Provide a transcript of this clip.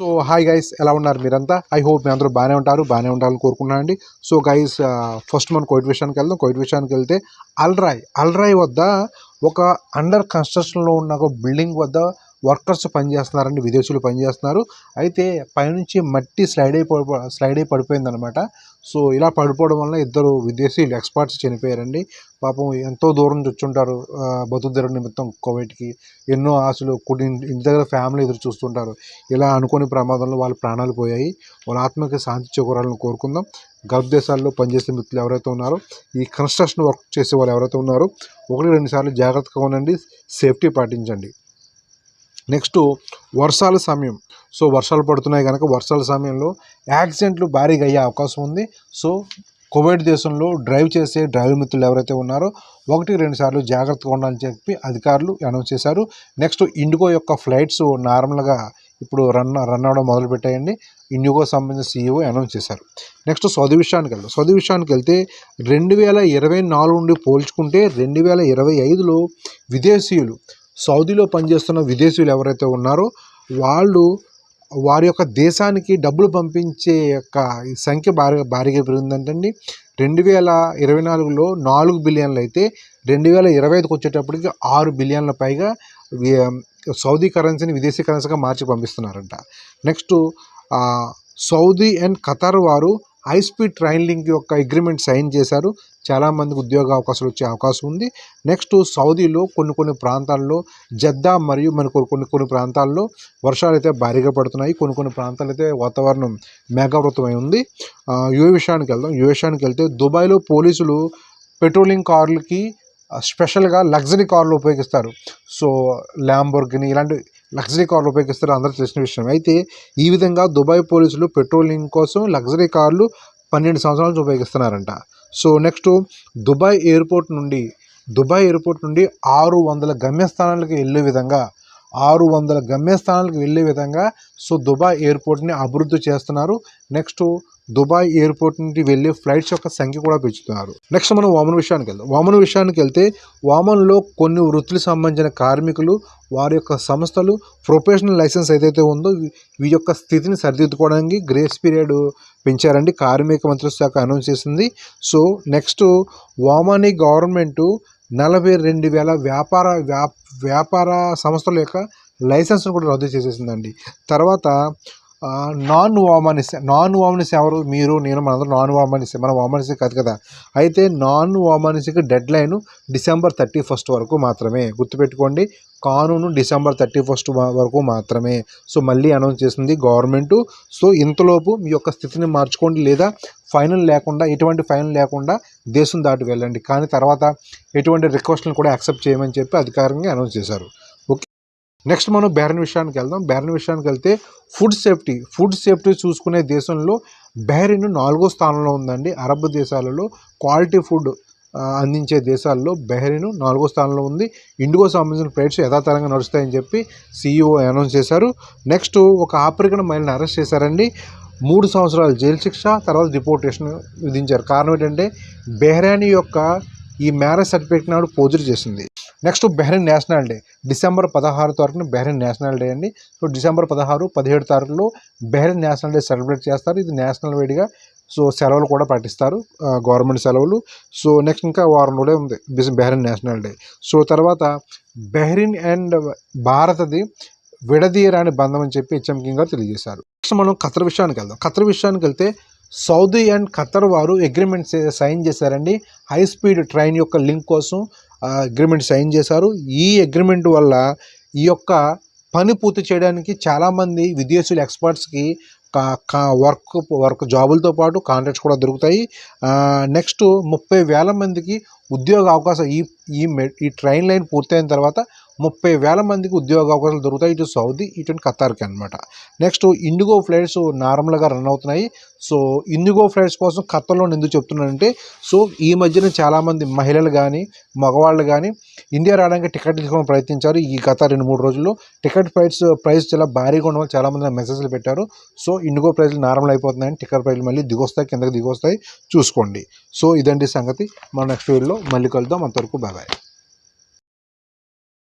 So hi guys ఎలా ఉన్నారు మీరంతా? ఐ హోప్ మీ అందరూ బాగానే ఉంటారు బాగానే ఉండాలని కోరుకున్నానండి సో గైస్ ఫస్ట్ మనం కోవిడ్ విషయానికి వెళ్దాం. కోవిడ్ విషయానికి వెళ్తే అల్రాయ్ అల్రాయ్ వద్ద ఒక అండర్ కన్స్ట్రక్షన్లో ఉన్న ఒక బిల్డింగ్ వద్ద వర్కర్స్ పనిచేస్తున్నారండి విదేశీయులు పనిచేస్తున్నారు. అయితే పైనుంచి మట్టి స్లైడ్ అయిపో స్లైడ్ అయి పడిపోయిందనమాట. సో ఇలా పడిపోవడం వల్ల ఇద్దరు విదేశీయులు ఎక్స్పర్ట్స్ చనిపోయారండి. పాపం ఎంతో దూరం నుంచి వచ్చుంటారు. బతుకుదెర నిమిత్తం కోవిడ్కి. ఎన్నో ఆశలు కొన్ని ఇంటి దగ్గర ఫ్యామిలీ ఎదురు చూస్తుంటారు. ఇలా అనుకోని ప్రమాదంలో వాళ్ళ ప్రాణాలు పోయాయి. వాళ్ళ ఆత్మకి శాంతి చేకూరాలని కోరుకుందాం. గల్ఫ్ దేశాల్లో పనిచేసే మిత్రులు ఎవరైతే ఉన్నారో ఈ కన్స్ట్రక్షన్ వర్క్ చేసే వాళ్ళు ఎవరైతే ఉన్నారో ఒకటి రెండు సార్లు జాగ్రత్తగా ఉండండి. సేఫ్టీ పాటించండి. నెక్స్ట్ వర్షాల సమయం. సో వర్షాలు పడుతున్నాయి కనుక వర్షాల సమయంలో యాక్సిడెంట్లు భారీగా అయ్యే అవకాశం ఉంది. సో కోవిడ్ దేశంలో డ్రైవ్ చేసే డ్రైవర్ మిత్రులు ఎవరైతే ఉన్నారో ఒకటి రెండు సార్లు జాగ్రత్తగా ఉండాలని చెప్పి అధికారులు అనౌన్స్ చేశారు. నెక్స్ట్ ఇండిగో యొక్క ఫ్లైట్స్ నార్మల్గా ఇప్పుడు రన్ రన్ అవడం మొదలుపెట్టాయండి. ఇండిగో సంబంధించిన సీఈఓ అనౌన్స్ చేశారు. నెక్స్ట్ సౌదీ విషయానికి వెళ్దాం. సౌదీ విషయానికి వెళ్తే రెండు వేల ఇరవై నాలుగు నుండి పోల్చుకుంటే రెండు వేల ఇరవై ఐదులో విదేశీయులు సౌదీలో పనిచేస్తున్న విదేశీయులు ఎవరైతే ఉన్నారో వాళ్ళు వారి యొక్క దేశానికి డబ్బులు పంపించే యొక్క సంఖ్య భారీ భారీగా పెరిగిందంటండి. రెండు వేల ఇరవై నాలుగులో నాలుగు బిలియన్లు అయితే రెండు వేల ఇరవై ఐదుకి వచ్చేటప్పటికి ఆరు బిలియన్ల పైగా సౌదీ కరెన్సీని విదేశీ కరెన్సీగా మార్చి పంపిస్తున్నారంట. నెక్స్ట్ సౌదీ అండ్ ఖతార్ వారు హై స్పీడ్ ట్రైన్ లింక్ యొక్క అగ్రిమెంట్ సైన్ చేశారు. చాలామందికి ఉద్యోగ అవకాశాలు వచ్చే అవకాశం ఉంది. నెక్స్ట్ సౌదీలో కొన్ని కొన్ని ప్రాంతాల్లో జద్దా మరియు మనకు కొన్ని కొన్ని ప్రాంతాల్లో వర్షాలు అయితే భారీగా పడుతున్నాయి. కొన్ని కొన్ని ప్రాంతాలు అయితే వాతావరణం మేఘావృతమై ఉంది. యువ విషయానికి వెళ్దాం. యువ విషయానికి వెళ్తే దుబాయ్లో పోలీసులు పెట్రోలింగ్ కార్లకి స్పెషల్గా లగ్జరీ కార్లు ఉపయోగిస్తారు. సో ల్యాంబోర్గిని ఇలాంటి లగ్జరీ కార్లు ఉపయోగిస్తారు. అందరూ తెలిసిన విషయం. అయితే ఈ విధంగా దుబాయ్ పోలీసులు పెట్రోలింగ్ కోసం లగ్జరీ కార్లు పన్నెండు సంవత్సరాల నుంచి ఉపయోగిస్తున్నారంట. సో నెక్స్ట్ దుబాయ్ ఎయిర్పోర్ట్ నుండి దుబాయ్ ఎయిర్పోర్ట్ నుండి ఆరు వందల గమ్యస్థానాలకు వెళ్ళే విధంగా ఆరు వందల గమ్యస్థానాలకు వెళ్ళే విధంగా సో దుబాయ్ ఎయిర్పోర్ట్ని అభివృద్ధి చేస్తున్నారు. నెక్స్ట్ దుబాయ్ ఎయిర్పోర్ట్ నుండి వెళ్ళే ఫ్లైట్స్ యొక్క సంఖ్య కూడా పెంచుతున్నారు. నెక్స్ట్ మనం వామన్ విషయానికి వెళ్దాం. వామన్ విషయానికి వెళ్తే వామన్లో కొన్ని వృత్తులకు సంబంధించిన కార్మికులు వారి యొక్క సంస్థలు ప్రొఫెషనల్ లైసెన్స్ ఏదైతే ఉందో వీ- యొక్క స్థితిని సరిదిద్దుకోవడానికి గ్రేస్ పీరియడ్ పెంచారండి. కార్మిక మంత్రిత్వ శాఖ అనౌన్స్ చేసింది. సో నెక్స్ట్ వామనీ గవర్నమెంటు నలభై రెండు వేల వ్యాపార వ్యాప్ వ్యాపార సంస్థల యొక్క లైసెన్స్ను కూడా రద్దు చేసేసిందండి. తర్వాత నాన్ వామనిస్ నాన్ వామనిస్ ఎవరు? మీరు నేను మనందరం నాన్ వామనిస్ మన వామనిస్ కాదు కదా. అయితే నాన్ వామనిస్కి deadline December thirty first వరకు మాత్రమే. గుర్తుపెట్టుకోండి కానూను డిసెంబర్ థర్టీ ఫస్ట్ వరకు మాత్రమే. సో మళ్ళీ అనౌన్స్ చేసింది గవర్నమెంట్. సో ఇంతలోపు మీ యొక్క స్థితిని మార్చుకోండి లేదా ఫైనల్ లేకుండా ఎటువంటి ఫైనల్ లేకుండా దేశం దాటి వెళ్ళండి. కానీ తర్వాత ఎటువంటి రిక్వెస్ట్లను కూడా యాక్సెప్ట్ చేయమని చెప్పి అధికారికంగా అనౌన్స్ చేశారు. నెక్స్ట్ మనం బెహ్రన్ విషయానికి వెళ్దాం. బెహ్రన్ విషయానికి వెళ్తే ఫుడ్ సేఫ్టీ. ఫుడ్ సేఫ్టీ చూసుకునే దేశంలో బెహ్రిన్ నాలుగో స్థానంలో ఉందండి. అరబ్ దేశాలలో క్వాలిటీ ఫుడ్ అందించే దేశాల్లో బెహ్రిన్ నాలుగో స్థానంలో ఉంది. ఇండిగో సంబంధించిన ఫ్లైట్స్ యథాతరంగా నడుస్తాయని చెప్పి సీఈఓ అనౌన్స్ చేశారు. నెక్స్ట్ ఒక ఆఫ్రికన్ మహిళని అరెస్ట్ చేశారండి. మూడు సంవత్సరాలు జైలు శిక్ష తర్వాత డిపోర్టేషన్ విధించారు. కారణం ఏంటంటే బెహ్రానీ యొక్క ఈ మ్యారేజ్ సర్టిఫికేట్ నాడు పోజులు చేసింది. Next Bahrain national day. December పదహారు తారీఖున బెహ్రెన్ నేషనల్ డే అండి. సో డిసెంబర్ పదహారు పదిహేడు తారీఖులో బెహ్రెన్ నేషనల్ డే సెలబ్రేట్ చేస్తారు. ఇది నేషనల్ వేడిగా సో సెలవులు కూడా పాటిస్తారు. గవర్నమెంట్ సెలవులు. సో నెక్స్ట్ ఇంకా వారం రోజులే ఉంది బిస్- బెహ్రెన్ నేషనల్ డే. సో తర్వాత బెహ్రిన్ అండ్ భారత్ది విడదీయరాని బంధం అని చెప్పి హెచ్ఎం కింగ్ గారు తెలియజేశారు. నెక్స్ట్ మనం ఖతర్ విషయానికి వెళ్దాం. ఖతర్ విషయానికి వెళ్తే సౌదీ అండ్ ఖతర్ వారు అగ్రిమెంట్ సైన్ చేశారండి. హై స్పీడ్ ట్రైన్ యొక్క లింక్ కోసం అగ్రిమెంట్ సైన్ చేశారు. ఈ అగ్రిమెంట్ వల్ల ఈ యొక్క పని పూర్తి చేయడానికి చాలామంది విదేశీయుల ఎక్స్పర్ట్స్కి వర్క్ వర్క్ జాబులతో పాటు కాంట్రాక్ట్స్ కూడా దొరుకుతాయి. నెక్స్ట్ ముప్పై వేల మందికి ఉద్యోగ అవకాశం ఈ ఈ ఈ ట్రైన్ లైన్ పూర్తయిన తర్వాత ముప్పై వేల మందికి ఉద్యోగ అవకాశాలు దొరుకుతాయి. ఇటు సౌదీ ఇటు ఖతార్కి అనమాట నెక్స్ట్ ఇండిగో ఫ్లైట్స్ నార్మల్గా రన్ అవుతున్నాయి. సో ఇండిగో ఫ్లైట్స్ కోసం ఖత్తర్లో ఎందుకు చెప్తున్నానంటే సో ఈ మధ్యన చాలామంది మహిళలు కానీ మగవాళ్ళు కానీ ఇండియా రావడానికి టికెట్ తీసుకోవడం ప్రయత్నించారు. ఈ గత రెండు మూడు రోజుల్లో టికెట్ ప్రైస్ ప్రైస్ చాలా భారీగా ఉండడం చాలామంది మెసేజ్లు పెట్టారు. సో ఇండిగో ప్రైస్లు నార్మల్ అయిపోతున్నాయని టికెట్ ప్రైస్లు మళ్ళీ దిగొస్తాయి కిందకి దిగొస్తాయి. చూసుకోండి. సో ఇదండి సంగతి. మన నెక్స్ట్ వీడియోలో మళ్ళీ కలుద్దాం. అంతవరకు బాబాయ్